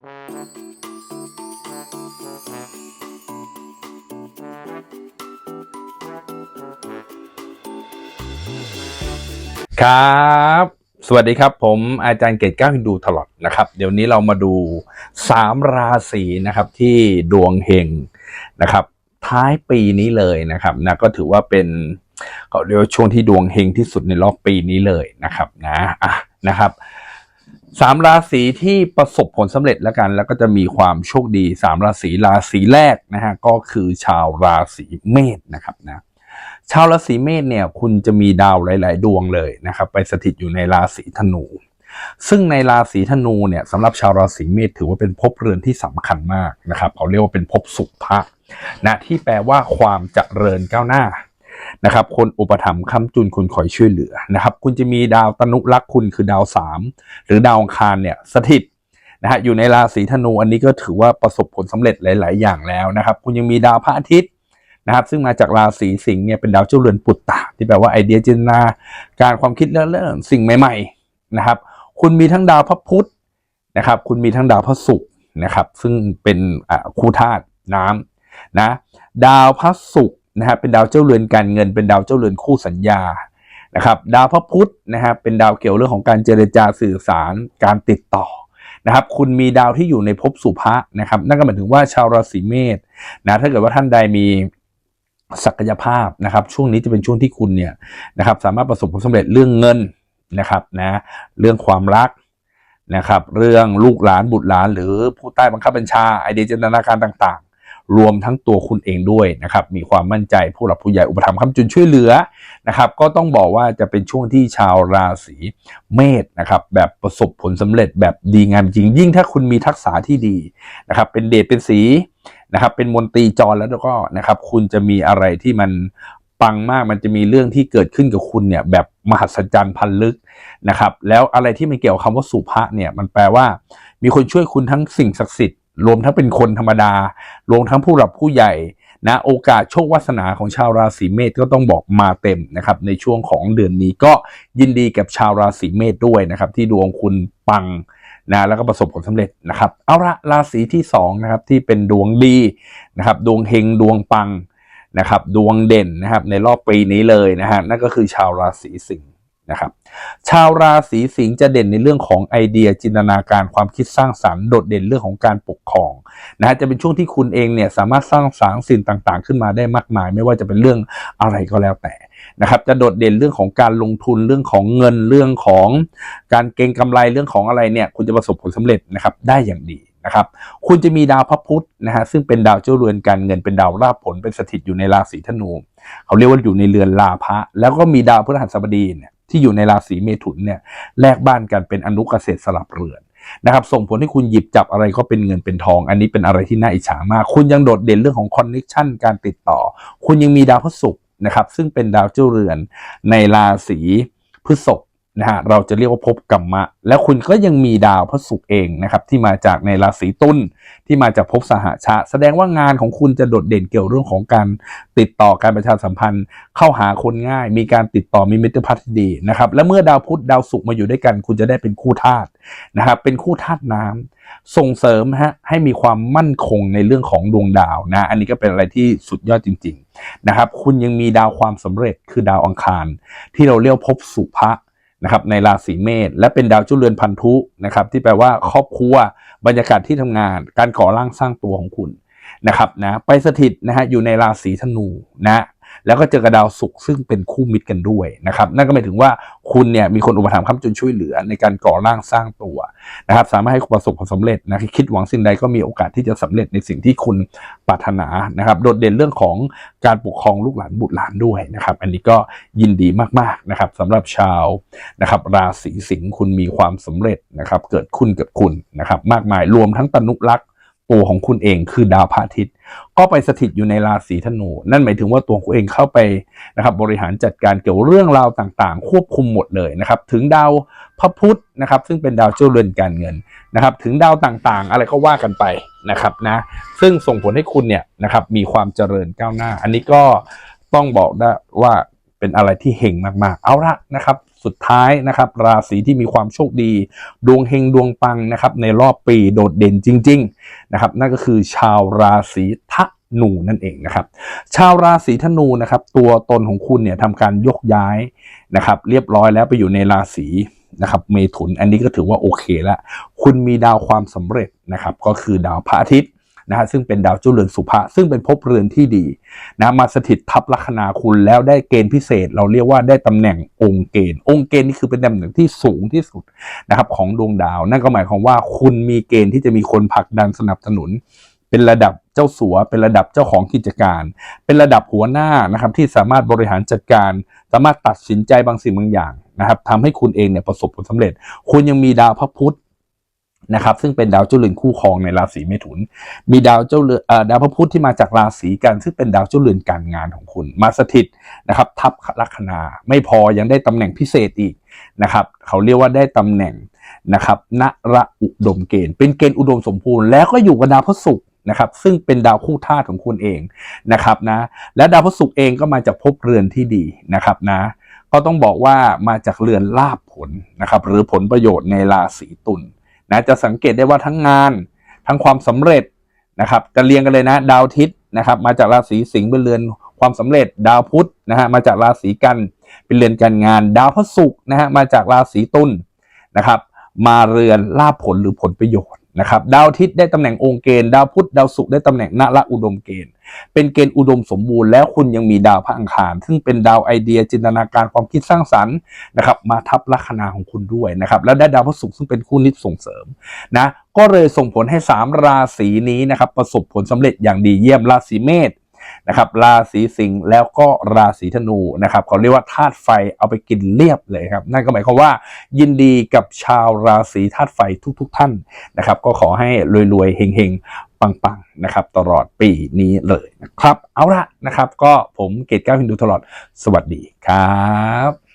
ครับ สวัสดีครับผมอาจารย์เกตก้าวฮินดูตลอดนะครับ เดี๋ยวนี้เรามาดูสามราศีนะครับที่ดวงเฮงนะครับ ท้ายปีนี้เลยนะครับนะก็ถือว่าเป็นเขาเรียกช่วงที่ดวงเฮงที่สุดในรอบปีนี้เลยนะครับนะอะนะครับ สามราศีที่ประสบผลสำเร็จแล้วกัน แล้วก็จะมีความโชคดีสามราศีราศีแรกนะฮะก็คือชาวราศีเมษนะครับนะชาวราศีเมษเนี่ยคุณจะมีดาวหลาย ๆ ดวงเลยนะครับ ไปสถิตอยู่ในราศีธนู ซึ่งในราศีธนูเนี่ยสำหรับชาวราศีเมษถือว่าเป็นภพเรือนที่สำคัญมากนะครับเขาเรียกว่าเป็นภพสุภะนะที่แปลว่าความเจริญก้าวหน้า นะครับ คนอุปถัมภ์ค้ำจุนคุณคอยช่วยเหลือนะครับ คุณจะมีดาวตนุรักคุณคือดาวสามหรือดาวอังคารเนี่ยสถิตนะฮะอยู่ในราศีธนูอันนี้ก็ถือว่าประสบผลสำเร็จหลาย ๆ อย่างแล้วนะครับ คุณยังมีดาวพระอาทิตย์นะครับ ซึ่งมาจากราศีสิงห์เนี่ยเป็นดาวเจ้าเรือนปุตตะที่แปลว่าไอเดียจินตนาการความคิดเรื่องสิ่งใหม่ ๆ นะครับ คุณมีทั้งดาวพระพุธนะครับ คุณมีทั้งดาวพระศุกร์นะครับ ซึ่งเป็นคู่ธาตุน้ำนะ ดาวพระศุกร์ นะครับเป็นดาวเจ้าเรือนการเงิน เป็นดาวเจ้าเรือนคู่สัญญานะครับดาวพระพุธนะครับเป็นดาวเกี่ยวเรื่องของการเจรจาสื่อสารการติดต่อนะครับคุณมีดาวที่อยู่ในภพสุภะนะครับนั่นก็หมายถึงว่าชาวราศีเมษนะถ้าเกิดว่าท่านใดมีศักยภาพนะครับ ช่วงนี้จะเป็นช่วงที่คุณเนี่ยนะครับสามารถประสบความสำเร็จเรื่องเงินนะครับนะเรื่องความรักนะครับ เรื่องลูกหลานบุตรหลาน หรือผู้ใต้บังคับบัญชาไอเดียจินตนาการต่าง รวมทั้งตัวคุณเองด้วยนะครับ มีความมั่นใจผู้หลักผู้ใหญ่อุปถัมภ์คำจุนช่วยเหลือนะครับ ก็ต้องบอกว่าจะเป็นช่วงที่ชาวราศีเมษนะครับ แบบประสบผลสำเร็จแบบดีงามจริง ยิ่งถ้าคุณมีทักษะที่ดีนะครับ เป็นเดชเป็นสีนะครับเป็นมนตรีจรแล้วก็นะครับ คุณจะมีอะไรที่มันปังมากมันจะมีเรื่องที่เกิดขึ้นกับคุณเนี่ยแบบมหัศจรรย์พันลึกนะครับ แล้วอะไรที่มันเกี่ยวกับคำว่าสุภะเนี่ยมันแปลว่า มีคนช่วยคุณทั้งสิ่งศักดิ์สิทธิ์ รวมทั้งเป็นคนธรรมดา รวมทั้งผู้หลักผู้ใหญ่นะโอกาสโชควาสนาของชาวราศีเมษก็ต้องบอกมาเต็มนะครับในช่วงของเดือนนี้ก็ยินดีกับชาวราศีเมษด้วยนะครับที่ดวงคุณปังนะแล้วก็ประสบผลสำเร็จนะครับเอาละราศีที่สองนะครับที่เป็นดวงดีนะครับดวงเฮงดวงปังนะครับดวงเด่นนะครับในรอบปีนี้เลยนะฮะนั่นก็คือชาวราศีสิงห์ นะครับ ชาวราศีสิงห์จะเด่นในเรื่องของไอเดียจินตนาการความคิดสร้างสรรค์โดดเด่นเรื่องของการปกครองนะฮะจะเป็นช่วงที่คุณเองเนี่ยสามารถสร้างสารรค์สิ่งต่างๆ ขึ้นมาได้มากมาย ไม่ว่าจะเป็นเรื่องอะไรก็แล้วแต่นะครับจะโดดเด่นเรื่องของการลงทุนเรื่องของเงินเรื่องของการเก็งกำไรเรื่องของอะไรเนี่ยคุณจะประสบผลสำเร็จนะครับได้อย่างดี นะครับคุณจะมีดาวพระพุธนะฮะซึ่งเป็นดาวเจ้าเรือนการเงินเป็นดาวราบผลเป็นสถิตอยู่ในราศีธนู เขาเรียกว่าอยู่ในเรือนลาภะแล้วก็มีดาวพฤหัสบดีเนี่ยที่อยู่ในราศีเมถุนเนี่ยแลกบ้านกันเป็นอนุเกษตรสลับเรือนนะครับส่งผลให้คุณหยิบจับอะไรก็เป็นเงินเป็นทอง อันนี้เป็นอะไรที่น่าอิจฉามาก คุณยังโดดเด่นเรื่องของคอนเน c ชันการติดต่อ คุณยังมีดาวพฤหัสนะครับซึ่งเป็นดาวเจ้าเรือนในราศีพฤษภ นะฮะเราจะเรียกว่าภพกรรมะ แล้วคุณก็ยังมีดาวพระศุกร์เองนะครับที่มาจากในราศีตุลที่มาจากภพสหชะ แสดงว่างานของคุณจะโดดเด่นเกี่ยวเรื่องของการติดต่อการประชาสัมพันธ์ เข้าหาคนง่าย มีการติดต่อมีมิตรภาพที่ดีนะครับและเมื่อดาวพุธดาวศุกร์มาอยู่ด้วยกัน คุณจะได้เป็นคู่ธาตุนะครับเป็นคู่ธาตุน้ำส่งเสริมฮะให้มีความมั่นคงในเรื่องของดวงดาวนะอันนี้ก็เป็นอะไรที่สุดยอดจริง ๆนะครับ คุณยังมีดาวความสำเร็จคือดาวอังคาร ที่เราเรียกพบสุภะ นะครับในราศีเมษและเป็นดาวจุลเรือนพันธุนะครับที่แปลว่าครอบครัวบรรยากาศที่ทำงาน การก่อร่างสร้างตัวของคุณนะครับนะไปสถิตนะฮะอยู่ในราศีธนูนะ แล้วก็เจอกับดาวศุกร์ซึ่งเป็นคู่มิตรกันด้วยนะครับนั่นก็หมายถึงว่าคุณเนี่ยมีคนอุปถัมภ์ค้ำจุนช่วยเหลือในการก่อร่างสร้างตัวนะครับสามารถให้ประสบความสำเร็จนะคิดหวังสิ่งใดก็มีโอกาสที่จะสำเร็จในสิ่งที่คุณปรารถนานะครับ โดดเด่นเรื่องของการปกครองลูกหลานบุตรหลานด้วยนะครับ อันนี้ก็ยินดีมากๆนะครับสำหรับชาวนะครับราศีสิงห์คุณมีความสำเร็จนะครับ เกิดขึ้นกับคุณนะครับ มากมายรวมทั้งตนุรักษ ตัวของคุณเองคือดาวพระอาทิตย์ ก็ไปสถิตอยู่ในราศีธนู นั่นหมายถึงว่าตัวคุณเองเข้าไปนะครับบริหารจัดการเกี่ยวเรื่องราวต่างๆ ควบคุมหมดเลยนะครับ ถึงดาวพระพุธนะครับ ซึ่งเป็นดาวเจ้าเรือนการเงินนะครับ ถึงดาวต่างๆ อะไรก็ว่ากันไปนะครับนะ ซึ่งส่งผลให้คุณเนี่ยนะครับมีความเจริญก้าวหน้า อันนี้ก็ต้องบอกได้ว่าเป็นอะไรที่เฮงมากๆ เอาละนะครับ สุดท้ายนะครับ ราศีที่มีความโชคดี ดวงเฮงดวงปังนะครับ ในรอบปีโดดเด่นจริง ๆ นะครับ นั่นก็คือชาวราศีธนูนั่นเองนะครับ ชาวราศีธนูนะครับ ตัวตนของคุณเนี่ยทำการยกย้ายนะครับ เรียบร้อยแล้วไปอยู่ในราศีนะครับเมถุนอันนี้ก็ถือว่าโอเคแล้วคุณมีดาวความสำเร็จนะครับ ก็คือดาวพระอาทิตย์ นะฮะซึ่งเป็นดาวจ้าเรือนสุภะซึ่งเป็นภพเรือนที่ดีนะมาสถิตทับลัคนาคุณแล้วได้เกณฑ์พิเศษ เราเรียกว่าได้ตำแหน่งองค์เกณฑ์ องค์เกณฑ์นี่คือเป็นตำแหน่งที่สูงที่สุดนะครับของดวงดาว นั่นก็หมายความว่าคุณมีเกณฑ์ที่จะมีคนผลักดันสนับสนุน เป็นระดับเจ้าสัว เป็นระดับเจ้าของกิจการ เป็นระดับหัวหน้านะครับที่สามารถบริหารจัดการ สามารถตัดสินใจบางสิ่งบางอย่างนะครับทำให้คุณเองเนี่ยประสบผลสำเร็จ คุณยังมีดาวพระพุธ นะครับซึ่งเป็นดาวเจ้าเรือนคู่ครองในราศีเมถุน มีดาวเจ้าเรือนดาวพระพุธที่มาจากราศีกัน ซึ่งเป็นดาวเจ้าเรือนการงานของคุณ มาสถิตนะครับ ทับลัคนาไม่พอยังได้ตำแหน่งพิเศษอีกนะครับ เขาเรียกว่าได้ตำแหน่งนะครับนระอุดมเกณฑ์ เป็นเกณฑ์อุดมสมบูรณ์แล้วก็อยู่กับดาวพระศุกร์นะครับซึ่งเป็นดาวคู่ธาตุของคุณเองนะครับนะและดาวพระศุกร์เองก็มาจากภพเรือนที่ดีนะครับนะก็ต้องบอกว่ามาจากเรือนลาภผลนะครับหรือผลประโยชน์ในราศีตุล นะจะสังเกตได้ว่าทั้งงาน ทั้งความสำเร็จนะครับจะเรียงกันเลยนะ ดาวทิศนะครับ มาจากราศีสิงห์เป็นเรือนความสำเร็จ ดาวพุธนะฮะมาจากราศีกันเป็นเรือนการงาน ดาวพระศุกร์นะฮะมาจากราศีตุลนะครับ มาเรือนลาภผลหรือผลประโยชน์ นะครับดาวอาทิตย์ได้ตำแหน่งองค์เกณฑ์ดาวพุธดาวศุกร์ได้ตำแหน่งนละอุดมเกณฑ์เป็นเกณฑ์อุดมสมบูรณ์แล้วคุณยังมีดาวพระอังคาร ซึ่งเป็นดาวไอเดียจินตนาการความคิดสร้างสรรค์นะครับมาทับลัคนาของคุณด้วยนะครับแล้วได้ดาวพระศุกร์ซึ่งเป็นคู่นิดส่งเสริมนะก็เลยส่งผลให้ 3 ราศีนี้นะครับประสบผลสำเร็จอย่างดีเยี่ยมราศีเมษ นะครับราศีสิงห์แล้วก็ราศีธนูนะครับเขาเรียกว่าธาตุไฟเอาไปกินเรียบเลยครับนั่นก็หมายความว่ายินดีกับชาวราศีธาตุไฟทุกๆทท่านนะครับ ก็ขอให้รวยๆเฮงๆ ปังๆนะครับตลอดปีนี้เลยนะครับ เอาละนะครับ ก็ผมเกตก้าวฮินดูตลอดสวัสดีครับ